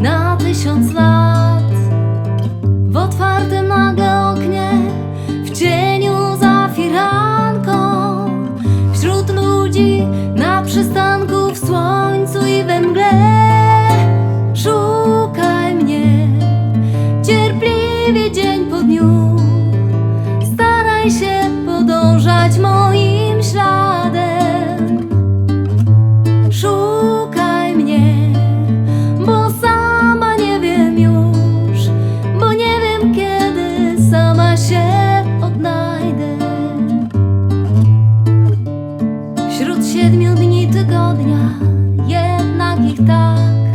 na tysiąc lat. W otwartym nagle oknie, w cieniu za firanką Wśród ludzi na przystanku tak,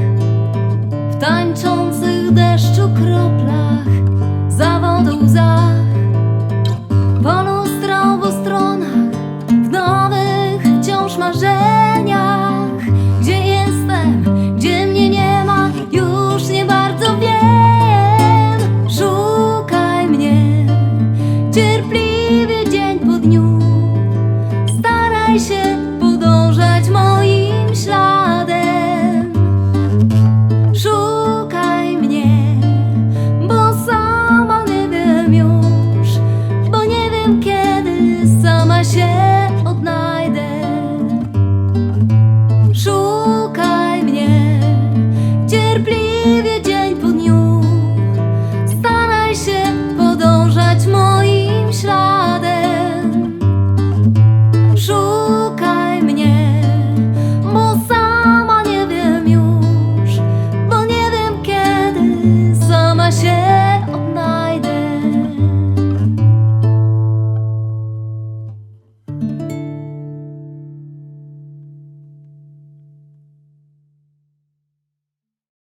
w tańczących deszczu kroplach, zawodu łzach, alguien que